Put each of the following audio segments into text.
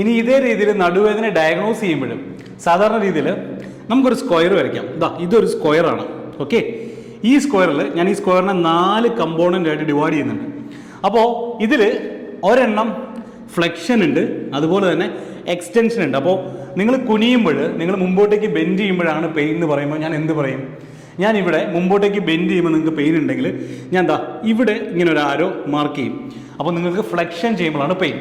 ഇനി ഇതേ രീതിയിൽ നടുവേദന ഡയഗ്നോസ് ചെയ്യുമ്പോഴും സാധാരണ രീതിയിൽ നമുക്കൊരു സ്ക്വയർ വരയ്ക്കാം. ഇതാ ഇതൊരു സ്ക്വയറാണ് ഓക്കെ ഈ സ്ക്വയറിൽ ഞാൻ ഈ സ്ക്വയറിനെ നാല് കമ്പോണന്റ് ആയിട്ട് ഡിവൈഡ് ചെയ്യുന്നുണ്ട്. അപ്പോൾ ഇതിൽ ഒരെണ്ണം ഫ്ലെക്ഷൻ ഉണ്ട് അതുപോലെ തന്നെ എക്സ്റ്റൻഷൻ ഉണ്ട്. അപ്പോൾ നിങ്ങൾ കുനിയുമ്പോൾ നിങ്ങൾ മുമ്പോട്ടേക്ക് ബെൻഡ് ചെയ്യുമ്പോഴാണ് പെയിൻ എന്ന് പറയുമ്പോൾ ഞാൻ എന്ത് പറയും? ഞാൻ ഇവിടെ മുമ്പോട്ടേക്ക് ബെൻഡ് ചെയ്യുമ്പോൾ നിങ്ങൾക്ക് പെയിൻ ഉണ്ടെങ്കിൽ ഞാൻ എന്താ ഇവിടെ ഇങ്ങനെ ഒരു ആരോ മാർക്ക് ചെയ്യും. അപ്പോൾ നിങ്ങൾക്ക് ഫ്ലെക്ഷൻ ചെയ്യുമ്പോഴാണ് പെയിൻ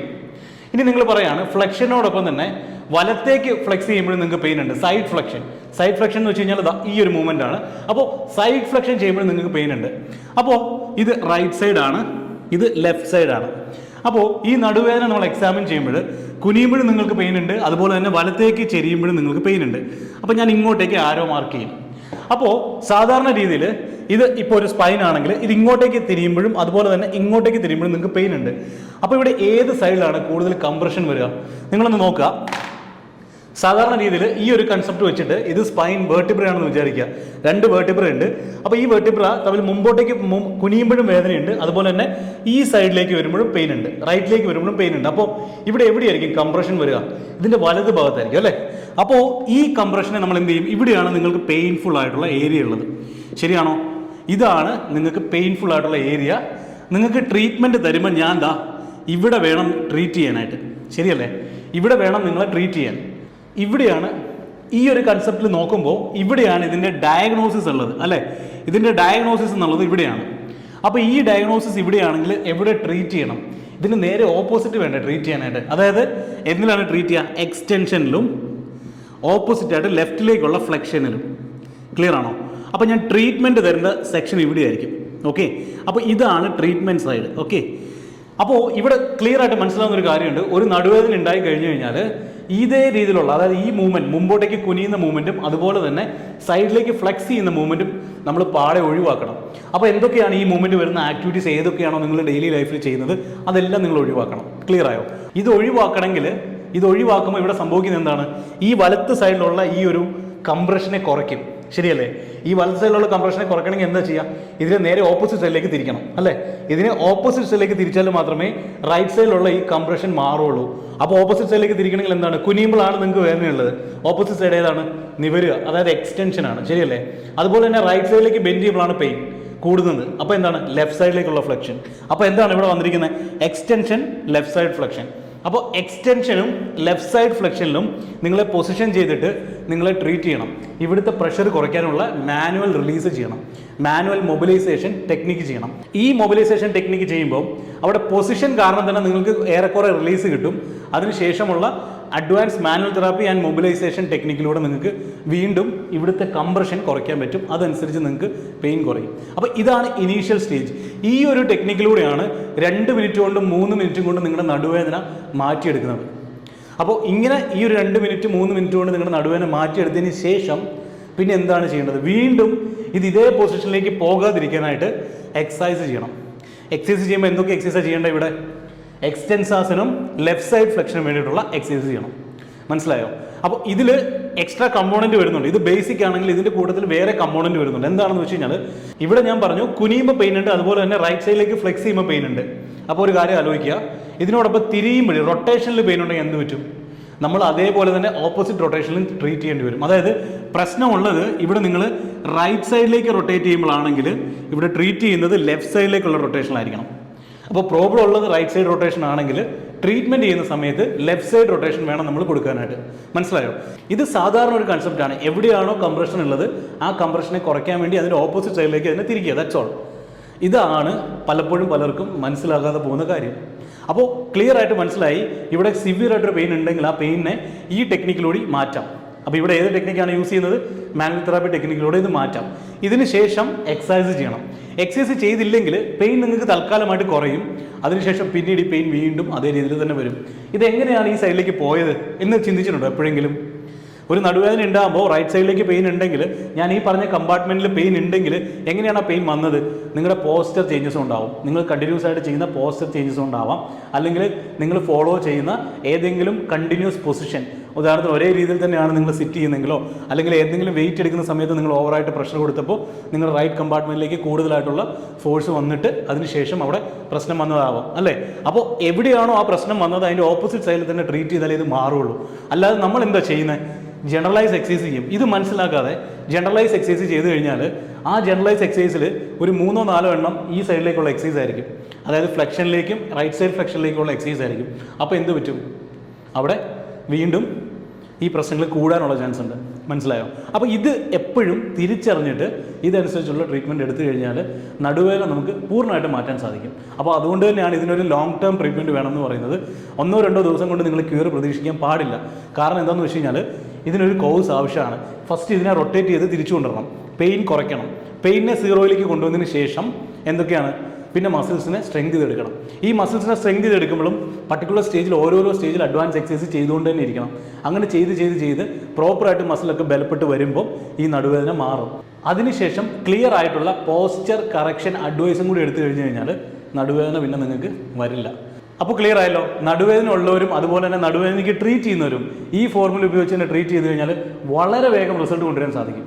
ഇനി നിങ്ങൾ പറയാണ് ഫ്ലെക്ഷനോടൊപ്പം തന്നെ വലത്തേക്ക് ഫ്ലെക്സ് ചെയ്യുമ്പോഴും നിങ്ങൾക്ക് പെയിൻ ഉണ്ട്. സൈഡ് ഫ്ലെക്ഷൻ സൈഡ് ഫ്ലെക്ഷൻ എന്ന് വെച്ച് കഴിഞ്ഞാൽ ഈ ഒരു മൂവ്മെന്റ് ആണ്. അപ്പോൾ സൈഡ് ഫ്ലെക്ഷൻ ചെയ്യുമ്പോഴും നിങ്ങൾക്ക് പെയിൻ ഉണ്ട്. അപ്പോൾ ഇത് റൈറ്റ് സൈഡ് ആണ്. ഇത് ലെഫ്റ്റ് സൈഡ് ആണ്. അപ്പോൾ ഈ നടുവേദന നമ്മൾ എക്സാമിൻ ചെയ്യുമ്പോൾ കുനിയുമ്പോഴും നിങ്ങൾക്ക് പെയിൻ ഉണ്ട്. അതുപോലെ തന്നെ വലത്തേക്ക് ചെരിയുമ്പോഴും നിങ്ങൾക്ക് പെയിൻ ഉണ്ട്. അപ്പോൾ ഞാൻ ഇങ്ങോട്ടേക്ക് ആരോ മാർക്ക് ചെയ്യും. അപ്പോൾ സാധാരണ രീതിയിൽ ഇത് ഇപ്പോൾ ഒരു സ്പൈൻ ആണെങ്കിൽ ഇത് ഇങ്ങോട്ടേക്ക് തിരിയുമ്പോഴും അതുപോലെ തന്നെ ഇങ്ങോട്ടേക്ക് തിരിയുമ്പോഴും നിങ്ങൾക്ക് പെയിൻ ഉണ്ട്. അപ്പോൾ ഇവിടെ ഏത് സൈഡിലാണ് കൂടുതൽ കംപ്രഷൻ വരിക? നിങ്ങളൊന്ന് നോക്കുക. സാധാരണ രീതിയിൽ ഈ ഒരു കൺസെപ്റ്റ് വെച്ചിട്ട് ഇത് സ്പൈൻ വേർട്ടിബ്ര ആണെന്ന് വിചാരിക്കുക. രണ്ട് വേർട്ടിബ്ര ഉണ്ട്. അപ്പോൾ ഈ വേർട്ടിബ്ര തമ്മിൽ മുമ്പോട്ടേക്ക് കുനിയുമ്പോഴും വേദനയുണ്ട്. അതുപോലെ തന്നെ ഈ സൈഡിലേക്ക് വരുമ്പോഴും പെയിൻ ഉണ്ട്. റൈറ്റിലേക്ക് വരുമ്പോഴും പെയിൻ ഉണ്ട്. അപ്പോൾ ഇവിടെ എവിടെയായിരിക്കും കംപ്രഷൻ വരിക? ഇതിന്റെ വലത് ഭാഗത്തായിരിക്കും അല്ലേ? അപ്പോൾ ഈ കംപ്രഷനെ നമ്മൾ എന്ത് ചെയ്യും? ഇവിടെയാണ് നിങ്ങൾക്ക് പെയിൻഫുൾ ആയിട്ടുള്ള ഏരിയ ഉള്ളത്. ശരിയാണോ? ഇതാണ് നിങ്ങൾക്ക് പെയിൻഫുൾ ആയിട്ടുള്ള ഏരിയ നിങ്ങൾക്ക് ട്രീറ്റ്മെന്റ് തരുമ്പോൾ ഞാൻ ദാ ഇവിടെ വേണം ട്രീറ്റ് ചെയ്യാനായിട്ട്. ശരിയല്ലേ? ഇവിടെ വേണം നിങ്ങളെ ട്രീറ്റ് ചെയ്യാൻ. ഇവിടെയാണ് ഈ ഒരു കൺസെപ്റ്റിൽ നോക്കുമ്പോൾ ഇവിടെയാണ് ഇതിന്റെ ഡയഗ്നോസിസ് ഉള്ളത് അല്ലേ? ഇതിന്റെ ഡയഗ്നോസിസ് എന്നുള്ളത് ഇവിടെയാണ്. അപ്പോൾ ഈ ഡയഗ്നോസിസ് ഇവിടെയാണെങ്കിൽ എവിടെ ട്രീറ്റ് ചെയ്യണം? ഇതിന് നേരെ ഓപ്പോസിറ്റ് വേണ്ട ട്രീറ്റ് ചെയ്യാനായിട്ട്? അതായത് എന്തിലാണ് ട്രീറ്റ് ചെയ്യുക? എക്സ്റ്റെൻഷനിലും ഓപ്പോസിറ്റ് ആയിട്ട് ലെഫ്റ്റിലേക്കുള്ള ഫ്ലെക്ഷനിലും ക്ലിയർ ആണോ? അപ്പോൾ ഞാൻ ട്രീറ്റ്മെന്റ് തരുന്ന സെക്ഷൻ ഇവിടെ ആയിരിക്കും ഓക്കെ അപ്പോൾ ഇതാണ് ട്രീറ്റ്മെന്റ് സൈഡ് ഓക്കെ അപ്പോൾ ഇവിടെ ക്ലിയർ ആയിട്ട് മനസ്സിലാവുന്ന ഒരു കാര്യമുണ്ട്. ഒരു നടുവേദന ഉണ്ടായി കഴിഞ്ഞു കഴിഞ്ഞാൽ ഇതേ രീതിയിലുള്ള അതായത് ഈ മൂവ്മെന്റ് മുമ്പോട്ടേക്ക് കുനിയുന്ന മൂവ്മെന്റും അതുപോലെ തന്നെ സൈഡിലേക്ക് ഫ്ലെക്സ് ചെയ്യുന്ന മൂവ്മെന്റും നമ്മൾ പാടെ ഒഴിവാക്കണം. അപ്പോൾ എന്തൊക്കെയാണ് ഈ മൂവ്മെന്റ് വരുന്ന ആക്ടിവിറ്റീസ് ഏതൊക്കെയാണോ നിങ്ങൾ ഡെയിലി ലൈഫിൽ ചെയ്യുന്നത്? അതെല്ലാം നിങ്ങൾ ഒഴിവാക്കണം. ക്ലിയർ ആയോ? ഇത് ഒഴിവാക്കണമെങ്കിൽ ഇത് ഒഴിവാക്കുമ്പോൾ ഇവിടെ സംഭവിക്കുന്നത് എന്താണ്? ഈ വലത്ത് സൈഡിലുള്ള ഈ ഒരു കംപ്രഷനെ കുറയ്ക്കും. ശരിയല്ലേ? ഈ വലത് സൈഡിലുള്ള കംപ്രഷനെ കുറയ്ക്കണമെങ്കിൽ എന്താ ചെയ്യുക ഇതിനെ നേരെ ഓപ്പോസിറ്റ് സൈഡിലേക്ക് തിരിക്കണം അല്ലേ? ഇതിനെ ഓപ്പോസിറ്റ് സൈഡിലേക്ക് തിരിച്ചാൽ മാത്രമേ റൈറ്റ് സൈഡിലുള്ള ഈ കംപ്രഷൻ മാറുള്ളൂ അപ്പോൾ ഓപ്പോസിറ്റ് സൈഡിലേക്ക് തിരിക്കണമെങ്കിൽ എന്താണ്? കുനിയുമ്പോഴാണ് നിങ്ങൾക്ക് വേദനയുള്ളത്. ഓപ്പോസിറ്റ് സൈഡ് ഏതാണ്? നിവരുക അതായത് എക്സ്റ്റൻഷൻ ആണ്. ശരിയല്ലേ? അതുപോലെ തന്നെ റൈറ്റ് സൈഡിലേക്ക് ബെൻഡ് ചെയ്യുമ്പോഴാണ് പെയിൻ കൂടുന്നത്. അപ്പോൾ എന്താണ്? ലെഫ്റ്റ് സൈഡിലേക്കുള്ള ഫ്ലക്ഷൻ അപ്പോൾ എന്താണ് ഇവിടെ വന്നിരിക്കുന്നത്? എക്സ്റ്റൻഷൻ ലെഫ്റ്റ് സൈഡ് ഫ്ലെക്ഷൻ അപ്പോൾ എക്സ്റ്റൻഷനും ലെഫ്റ്റ് സൈഡ് ഫ്ലെക്ഷനിലും നിങ്ങളെ പൊസിഷൻ ചെയ്തിട്ട് നിങ്ങളെ ട്രീറ്റ് ചെയ്യണം. ഇവിടുത്തെ പ്രഷർ കുറയ്ക്കാനുള്ള മാനുവൽ റിലീസ് ചെയ്യണം. മാനുവൽ മൊബിലൈസേഷൻ ടെക്നിക്ക് ചെയ്യണം. ഈ മൊബിലൈസേഷൻ ടെക്നിക്ക് ചെയ്യുമ്പോൾ അവിടെ പൊസിഷൻ കാരണം തന്നെ നിങ്ങൾക്ക് ഏറെക്കുറെ റിലീസ് കിട്ടും. അതിനുശേഷമുള്ള advance manual therapy and mobilisation ടെക്നിക്കിലൂടെ നിങ്ങൾക്ക് വീണ്ടും ഇവിടുത്തെ കംപ്രഷൻ കുറയ്ക്കാൻ പറ്റും. അതനുസരിച്ച് നിങ്ങൾക്ക് പെയിൻ കുറയും. അപ്പോൾ ഇതാണ് ഇനീഷ്യൽ സ്റ്റേജ് ഈ ഒരു ടെക്നിക്കിലൂടെയാണ് രണ്ട് മിനിറ്റ് കൊണ്ടും മൂന്ന് മിനിറ്റും കൊണ്ട് നിങ്ങളുടെ നടുവേദന മാറ്റിയെടുക്കുന്നത്. അപ്പോൾ ഇങ്ങനെ ഈ ഒരു രണ്ട് മിനിറ്റ് മൂന്ന് മിനിറ്റ് കൊണ്ട് നിങ്ങളുടെ നടുവേദന മാറ്റിയെടുത്തതിന് ശേഷം പിന്നെ എന്താണ് ചെയ്യേണ്ടത്? വീണ്ടും ഇത് ഇതേ പൊസിഷനിലേക്ക് പോകാതിരിക്കാനായിട്ട് എക്സസൈസ് ചെയ്യണം. എക്സസൈസ് ചെയ്യുമ്പോൾ എന്തൊക്കെ എക്സസൈസ് ചെയ്യേണ്ടത് ഇവിടെ? എക്സ്റ്റൻസാസിനും ലെഫ്റ്റ് സൈഡ് ഫ്ലെക്ഷനും വേണ്ടിയിട്ടുള്ള എക്സസൈസ് ചെയ്യണം. മനസ്സിലായോ? അപ്പോൾ ഇതിൽ എക്സ്ട്രാ കമ്പോണന്റ് വരുന്നുണ്ട്. ഇത് ബേസിക് ആണെങ്കിൽ ഇതിന്റെ കൂട്ടത്തിൽ വേറെ കമ്പോണന്റ് വരുന്നുണ്ട്. എന്താണെന്ന് വെച്ച് കഴിഞ്ഞാൽ ഇവിടെ ഞാൻ പറഞ്ഞു കുനിയുമ്പോൾ പെയിൻ ഉണ്ട് അതുപോലെ തന്നെ റൈറ്റ് സൈഡിലേക്ക് ഫ്ലെക്സ് ചെയ്യുമ്പോൾ പെയിൻ ഉണ്ട്. അപ്പോൾ ഒരു കാര്യം ആലോചിക്കുക. ഇതിനോടൊപ്പം തിരിയുമ്പോൾ റൊട്ടേഷനിൽ പെയിൻ ഉണ്ടെങ്കിൽ എന്ത് പറ്റും? നമ്മൾ അതേപോലെ തന്നെ ഓപ്പോസിറ്റ് റൊട്ടേഷനിലും ട്രീറ്റ് ചെയ്യേണ്ടി വരും. അതായത് പ്രശ്നമുള്ളത് ഇവിടെ നിങ്ങൾ റൈറ്റ് സൈഡിലേക്ക് റൊട്ടേറ്റ് ചെയ്യുമ്പോഴാണെങ്കിൽ ഇവിടെ ട്രീറ്റ് ചെയ്യുന്നത് ലെഫ്റ്റ് സൈഡിലേക്കുള്ള റൊട്ടേഷനിലായിരിക്കണം അപ്പോൾ പ്രോബ്ലം ഉള്ളത് റൈറ്റ് സൈഡ് റൊട്ടേഷൻ ആണെങ്കിൽ ട്രീറ്റ്മെന്റ് ചെയ്യുന്ന സമയത്ത് ലെഫ്റ്റ് സൈഡ് റൊട്ടേഷൻ വേണം നമ്മൾ കൊടുക്കാനായിട്ട്. മനസ്സിലായോ? ഇത് സാധാരണ ഒരു കൺസെപ്റ്റാണ് എവിടെയാണോ കംപ്രഷൻ ഉള്ളത് ആ കംപ്രഷനെ കുറയ്ക്കാൻ വേണ്ടി അതിന്റെ ഓപ്പോസിറ്റ് സൈഡിലേക്ക് അതിനെ തിരിക്കുക. ദാറ്റ്സ് ഓൾ ഇതാണ് പലപ്പോഴും പലർക്കും മനസ്സിലാകാതെ പോകുന്ന കാര്യം. അപ്പോൾ ക്ലിയർ ആയിട്ട് മനസ്സിലായി. ഇവിടെ സിവിയർ ആയിട്ടൊരു പെയിൻ ഉണ്ടെങ്കിൽ ആ പെയിനെ ഈ ടെക്നിക്കിലൂടെ മാറ്റാം. അപ്പോൾ ഇവിടെ ഏത് ടെക്നിക്കാണ് യൂസ് ചെയ്യുന്നത്? മാനുവൽ തെറാപ്പി ടെക്നിക്കിലൂടെ ഇത് മാറ്റാം. ഇതിന് ശേഷം എക്സസൈസ് ചെയ്യണം. എക്സസൈസ് ചെയ്തില്ലെങ്കിൽ പെയിൻ നിങ്ങൾക്ക് തൽക്കാലമായിട്ട് കുറയും. അതിനുശേഷം പിന്നീട് ഈ പെയിൻ വീണ്ടും അതേ രീതിയിൽ തന്നെ വരും. ഇതെങ്ങനെയാണ് ഈ സൈഡിലേക്ക് പോയത് എന്ന് ചിന്തിച്ചിട്ടുണ്ടോ എപ്പോഴെങ്കിലും? ഒരു നടുവേദന ഉണ്ടാകുമ്പോൾ റൈറ്റ് സൈഡിലേക്ക് പെയിൻ ഉണ്ടെങ്കിൽ ഞാൻ ഈ പറഞ്ഞ കമ്പാർട്ട്മെന്റിൽ പെയിൻ ഉണ്ടെങ്കിൽ എങ്ങനെയാണ് ആ പെയിൻ വന്നത്? നിങ്ങളുടെ പോസ്റ്റർ ചേഞ്ചസ് ഉണ്ടാവും. നിങ്ങൾ കണ്ടിന്യൂസ് ആയിട്ട് ചെയ്യുന്ന പോസ്റ്റർ ചേഞ്ചസ് ഉണ്ടാവാം. അല്ലെങ്കിൽ നിങ്ങൾ ഫോളോ ചെയ്യുന്ന ഏതെങ്കിലും കണ്ടിന്യൂസ് പൊസിഷൻ ഉദാഹരണത്തിന് ഒരേ രീതിയിൽ തന്നെയാണ് നിങ്ങൾ സിറ്റ് ചെയ്യുന്നെങ്കിലോ അല്ലെങ്കിൽ ഏതെങ്കിലും വെയിറ്റ് എടുക്കുന്ന സമയത്ത് നിങ്ങൾ ഓവറായിട്ട് പ്രഷർ കൊടുത്തപ്പോൾ നിങ്ങൾ റൈറ്റ് കമ്പാർട്ട്മെന്റിലേക്ക് കൂടുതലായിട്ടുള്ള ഫോഴ്സ് വന്നിട്ട് അതിനുശേഷം അവിടെ പ്രശ്നം വന്നതാവാം അല്ലേ? അപ്പോൾ എവിടെയാണോ ആ പ്രശ്നം വന്നത് അതിന്റെ ഓപ്പോസിറ്റ് സൈഡിൽ തന്നെ ട്രീറ്റ് ചെയ്താലേ ഇത് മാറുള്ളൂ. അല്ലാതെ നമ്മൾ എന്താ ചെയ്യുന്നത് ജനറലൈസ് എക്സസൈസ് ചെയ്യും. ഇത് മനസ്സിലാക്കാതെ ജനറലൈസ് എക്സസൈസ് ചെയ്ത് കഴിഞ്ഞാൽ ആ ജനറലൈസ് എക്സസൈസിൽ ഒരു മൂന്നോ നാലോ എണ്ണം ഈ സൈഡിലേക്കുള്ള എക്സസൈസ് ആയിരിക്കും. അതായത് ഫ്ലെക്ഷനിലേക്കും റൈറ്റ് സൈഡ് ഫ്ലെക്ഷനിലേക്കുള്ള എക്സസൈസ് ആയിരിക്കും. അപ്പോൾ എന്ത് പറ്റും? അവിടെ വീണ്ടും ഈ പ്രശ്നങ്ങൾ കൂടാനുള്ള ചാൻസ് ഉണ്ട്. മനസ്സിലായോ? അപ്പോൾ ഇത് എപ്പോഴും തിരിച്ചറിഞ്ഞിട്ട് ഇതനുസരിച്ചുള്ള ട്രീറ്റ്മെന്റ് എടുത്തു കഴിഞ്ഞാൽ നടുവേദന നമുക്ക് പൂർണമായിട്ട് മാറ്റാൻ സാധിക്കും. അപ്പോൾ അതുകൊണ്ട് തന്നെയാണ് ഇതിനൊരു ലോങ് ടേം ട്രീറ്റ്മെന്റ് വേണമെന്ന് പറയുന്നത്. ഒന്നോ രണ്ടോ ദിവസം കൊണ്ട് നിങ്ങൾ ക്യൂർ പ്രതീക്ഷിക്കാൻ പാടില്ല. കാരണം എന്താണെന്ന് വെച്ച് കഴിഞ്ഞാൽ ഇതിനൊരു കോഴ്സ് ആവശ്യമാണ്. ഫസ്റ്റ് ഇതിനെ റൊട്ടേറ്റ് ചെയ്ത് തിരിച്ചു കൊണ്ടുവരണം പെയിൻ കുറയ്ക്കണം പെയിനെ സീറോയിലേക്ക് കൊണ്ടുവന്നതിന് ശേഷം എന്തൊക്കെയാണ്? പിന്നെ മസിൽസിനെ സ്ട്രെങ്ത് ചെയ്തെടുക്കണം. ഈ മസിൽസിനെ സ്ട്രെങ്ത് ചെയ്തെടുക്കുമ്പോഴും പർട്ടിക്കുലർ സ്റ്റേജിൽ ഓരോരോ സ്റ്റേജിൽ അഡ്വാൻസ് എക്സസൈസ് ചെയ്തുകൊണ്ട് തന്നെ ഇരിക്കണം. അങ്ങനെ ചെയ്ത് ചെയ്ത് ചെയ്ത് പ്രോപ്പറായിട്ട് മസിലൊക്കെ ബലപ്പെട്ട് വരുമ്പോൾ ഈ നടുവേദന മാറും. അതിനുശേഷം ക്ലിയർ ആയിട്ടുള്ള പോസ്ചർ കറക്ഷൻ അഡ്വൈസും കൂടി എടുത്തു കഴിഞ്ഞു കഴിഞ്ഞാൽ നടുവേദന പിന്നെ നിങ്ങൾക്ക് വരില്ല. അപ്പോൾ ക്ലിയർ ആയല്ലോ? നടുവേദന ഉള്ളവരും അതുപോലെ തന്നെ നടുവേദനയ്ക്ക് ട്രീറ്റ് ചെയ്യുന്നവരും ഈ ഫോർമുല ഉപയോഗിച്ച് തന്നെ ട്രീറ്റ് ചെയ്ത് കഴിഞ്ഞാൽ വളരെ വേഗം റിസൾട്ട് കൊണ്ടുവരാൻ സാധിക്കും.